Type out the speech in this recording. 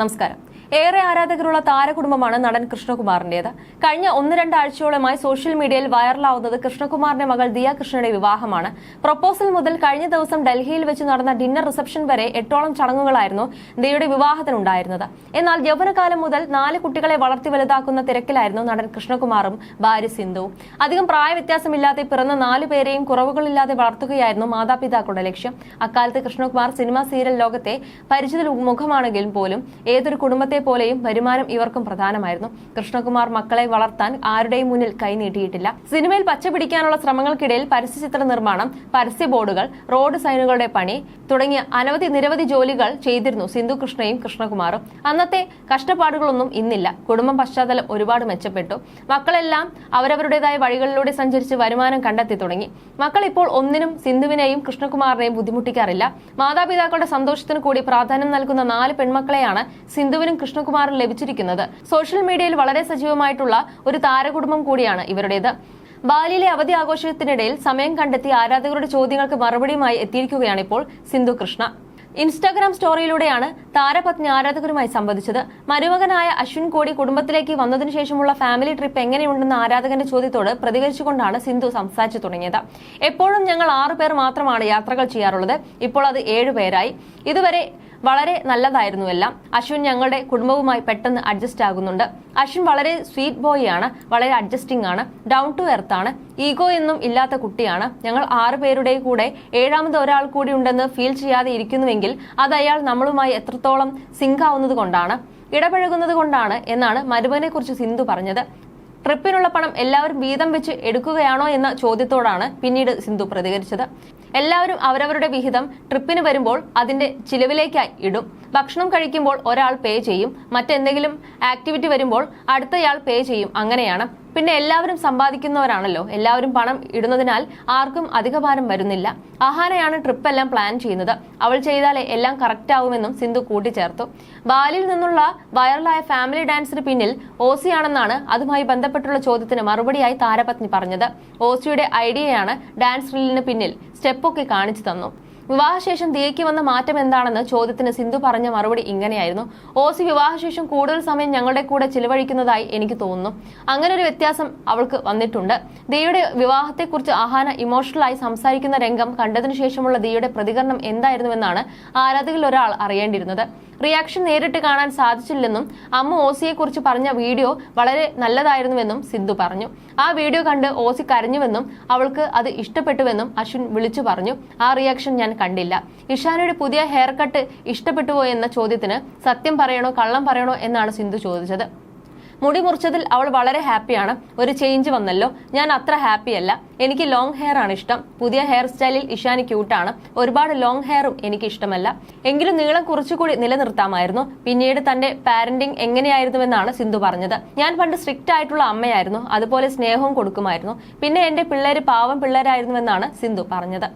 നമസ്കാരം. ഏറെ ആരാധകരുള്ള താരകുടുംബമാണ് നടൻ കൃഷ്ണകുമാറിന്റേത്. കഴിഞ്ഞ ഒന്ന് രണ്ടാഴ്ചയോളമായി സോഷ്യൽ മീഡിയയിൽ വൈറലാവുന്നത് കൃഷ്ണകുമാറിന്റെ മകൾ ദിയ കൃഷ്ണയുടെ വിവാഹമാണ്. പ്രൊപ്പോസൽ മുതൽ കഴിഞ്ഞ ദിവസം ഡൽഹിയിൽ വെച്ച് നടന്ന ഡിന്നർ റിസപ്ഷൻ വരെ എട്ടോളം ചടങ്ങുകളായിരുന്നു ദിയയുടെ വിവാഹത്തിനുണ്ടായിരുന്നത്. എന്നാൽ യൗവനകാലം മുതൽ നാല് കുട്ടികളെ വളർത്തി വലുതാക്കുന്ന തിരക്കിലായിരുന്നു നടൻ കൃഷ്ണകുമാറും ഭാര്യ സിന്ധു അധികം പ്രായവ്യത്യാസമില്ലാതെ പിറന്ന നാലു പേരെയും കുറവുകളില്ലാതെ വളർത്തുകയായിരുന്നു മാതാപിതാക്കളുടെ ലക്ഷ്യം. അക്കാലത്ത് കൃഷ്ണകുമാർ സിനിമ സീരിയൽ ലോകത്തെ പരിചിത മുഖമാണെങ്കിലും പോലും ഏതൊരു കുടുംബത്തെ പോലെയും വരുമാനം ഇവർക്കും പ്രധാനമായിരുന്നു. കൃഷ്ണകുമാർ മക്കളെ വളർത്താൻ ആരുടെയും മുന്നിൽ കൈനീട്ടിയിട്ടില്ല സിനിമയിൽ പച്ച പിടിക്കാനുള്ള ശ്രമങ്ങൾക്കിടയിൽ പരസ്യചിത്ര നിർമ്മാണം പരസ്യ ബോർഡുകൾ റോഡ് സൈനുകളുടെ പണി തുടങ്ങിയ അനവധി നിരവധി ജോലികൾ ചെയ്തിരുന്നു സിന്ധു കൃഷ്ണയും കൃഷ്ണകുമാറും. അന്നത്തെ കഷ്ടപ്പാടുകളൊന്നും ഇന്നില്ല. കുടുംബം പശ്ചാത്തലം ഒരുപാട് മെച്ചപ്പെട്ടു. മക്കളെല്ലാം അവരവരുടേതായ വഴികളിലൂടെ സഞ്ചരിച്ച് വരുമാനം കണ്ടെത്തി തുടങ്ങി. മക്കൾ ഇപ്പോൾ ഒന്നിനും സിന്ധുവിനെയും കൃഷ്ണകുമാറിനെയും ബുദ്ധിമുട്ടിക്കാറില്ല. മാതാപിതാക്കളുടെ സന്തോഷത്തിന് കൂടി പ്രാധാന്യം നൽകുന്ന നാല് പെൺമക്കളെയാണ് സിന്ധുവിനും കൃഷ്ണകുമാറിനും ലഭിച്ചിരിക്കുന്നത്. സോഷ്യൽ മീഡിയയിൽ വളരെ സജീവമായിട്ടുള്ള ഒരു താരകുടുംബം കൂടിയാണ് ഇവരുടേത്. ബാലിയിലെ അവധി ആഘോഷത്തിനിടയിൽ സമയം കണ്ടെത്തി ആരാധകരുടെ ചോദ്യങ്ങൾക്ക് മറുപടിയുമായി എത്തിയിരിക്കുകയാണ് ഇപ്പോൾ സിന്ധു കൃഷ്ണ. ഇൻസ്റ്റാഗ്രാം സ്റ്റോറിയിലൂടെയാണ് താരപത്നി ആരാധകരുമായി സംവദിച്ചത്. മരുമകനായ അശ്വിൻ കോടി കുടുംബത്തിലേക്ക് വന്നതിനു ശേഷമുള്ള ഫാമിലി ട്രിപ്പ് എങ്ങനെയുണ്ടെന്ന ആരാധകന്റെ ചോദ്യത്തോട് പ്രതികരിച്ചുകൊണ്ടാണ് സിന്ധു സംസാരിച്ചു തുടങ്ങിയത്. എപ്പോഴും ഞങ്ങൾ ആറു പേർ മാത്രമാണ് യാത്രകൾ ചെയ്യാറുള്ളത്. ഇപ്പോൾ അത് ഏഴു പേരായി. ഇതുവരെ വളരെ നല്ലതായിരുന്നു എല്ലാം. അശ്വിൻ ഞങ്ങളുടെ കുടുംബവുമായി പെട്ടെന്ന് അഡ്ജസ്റ്റ് ആകുന്നുണ്ട്. അശ്വിൻ വളരെ സ്വീറ്റ് ബോയ് ആണ് വളരെ അഡ്ജസ്റ്റിംഗ് ആണ് ഡൗൺ ടു എർത്ത് ആണ് ഈഗോ എന്നും ഇല്ലാത്ത കുട്ടിയാണ്. ഞങ്ങൾ ആറു പേരുടെ കൂടെ ഏഴാമത് ഒരാൾ കൂടി ഉണ്ടെന്ന് ഫീൽ ചെയ്യാതെ ഇരിക്കുന്നുവെങ്കിൽ അത് അയാൾ നമ്മളുമായി എത്രത്തോളം സിങ്ക് ആവുന്നത് കൊണ്ടാണ് ഇടപഴകുന്നത് കൊണ്ടാണ് എന്നാണ് മരുമനെ കുറിച്ച് സിന്ധു പറഞ്ഞത്. ട്രിപ്പിനുള്ള പണം എല്ലാവരും വീതം വെച്ച് എടുക്കുകയാണോ എന്ന ചോദ്യത്തോടാണ് പിന്നീട് സിന്ധു പ്രതികരിച്ചത്. എല്ലാവരും അവരവരുടെ വിഹിതം ട്രിപ്പിന് വരുമ്പോൾ അതിന്റെ ചിലവിലേക്കായി ഇടും. ഭക്ഷണം കഴിക്കുമ്പോൾ ഒരാൾ പേ ചെയ്യും. മറ്റെന്തെങ്കിലും ആക്ടിവിറ്റി വരുമ്പോൾ അടുത്തയാൾ പേ ചെയ്യും. അങ്ങനെയാണ് പിന്നെ എല്ലാവരും സമ്പാദിക്കുന്നവരാണല്ലോ. എല്ലാവരും പണം ഇടുന്നതിനാൽ ആർക്കും അധികഭാരം വരുന്നില്ല. അഹാനയാണ് ട്രിപ്പ് എല്ലാം പ്ലാൻ ചെയ്യുന്നത്. അവൾ ചെയ്താലേ എല്ലാം കറക്റ്റ് ആവുമെന്നും സിന്ധു കൂട്ടിച്ചേർത്തു. ബാലിൽ നിന്നുള്ള വൈറലായ ഫാമിലി ഡാൻസിന് പിന്നിൽ ഓസിയാണെന്നാണ് അതുമായി ബന്ധപ്പെട്ടുള്ള ചോദ്യത്തിന് മറുപടിയായി താരപത്നി പറഞ്ഞത്. ഓസിയുടെ ഐഡിയയാണ് ഡാൻസ് റീലിന് പിന്നിൽ സ്റ്റെപ്പൊക്കെ കാണിച്ചു തന്നു. വിവാഹശേഷം ദിയയ്ക്ക് വന്ന മാറ്റം എന്താണെന്ന് ചോദ്യത്തിന് സിന്ധു പറഞ്ഞ മറുപടി ഇങ്ങനെയായിരുന്നു. ഓസി വിവാഹശേഷം കൂടുതൽ സമയം ഞങ്ങളുടെ കൂടെ ചിലവഴിക്കുന്നതായി എനിക്ക് തോന്നുന്നു. അങ്ങനെ ഒരു വ്യത്യാസം അവൾക്ക് വന്നിട്ടുണ്ട്. ദിയയുടെ വിവാഹത്തെക്കുറിച്ച് ആഹാന ഇമോഷണലായി സംസാരിക്കുന്ന രംഗം കണ്ടതിനു ശേഷമുള്ള ദിയയുടെ പ്രതികരണം എന്തായിരുന്നുവെന്നാണ് ആരാധകരിൽ ഒരാൾ അറിയേണ്ടിയിരുന്നത്. റിയാക്ഷൻ നേരിട്ട് കാണാൻ സാധിച്ചില്ലെന്നും അമ്മ ഓസിയെക്കുറിച്ച് പറഞ്ഞ വീഡിയോ വളരെ നല്ലതായിരുന്നുവെന്നും സിന്ധു പറഞ്ഞു. ആ വീഡിയോ കണ്ട് ഓസി കരഞ്ഞുവെന്നും അവൾക്ക് അത് ഇഷ്ടപ്പെട്ടുവെന്നും അശ്വിൻ വിളിച്ചു പറഞ്ഞു. ആ റിയാക്ഷൻ ഞാൻ കണ്ടില്ല. ഇഷാനയുടെ പുതിയ ഹെയർ കട്ട് ഇഷ്ടപ്പെട്ടുവോ എന്ന ചോദ്യത്തിന് സത്യം പറയണോ കള്ളം പറയണോ എന്നാണ് സിന്ധു ചോദിച്ചത്. മുടി മുറിച്ചതിൽ അവൾ വളരെ ഹാപ്പിയാണ്. ഒരു ചേഞ്ച് വന്നല്ലോ. ഞാൻ അത്ര ഹാപ്പിയല്ല എനിക്ക് ലോങ് ഹെയർ ആണ് ഇഷ്ടം. പുതിയ ഹെയർ സ്റ്റൈലിൽ ഇഷാനി ക്യൂട്ടാണ് ഒരുപാട് ലോങ് ഹെയറും എനിക്ക് ഇഷ്ടമല്ല. എങ്കിലും നീളം കുറച്ചുകൂടി നിലനിർത്താമായിരുന്നു. പിന്നീട് തന്റെ പാരന്റിംഗ് എങ്ങനെയായിരുന്നുവെന്നാണ് സിന്ധു പറഞ്ഞത്. ഞാൻ പണ്ട് സ്ട്രിക്റ്റ് ആയിട്ടുള്ള അമ്മയായിരുന്നു. അതുപോലെ സ്നേഹവും കൊടുക്കുമായിരുന്നു. പിന്നെ എന്റെ പിള്ളേര് പാവം പിള്ളേരായിരുന്നുവെന്നാണ് സിന്ധു പറഞ്ഞത്.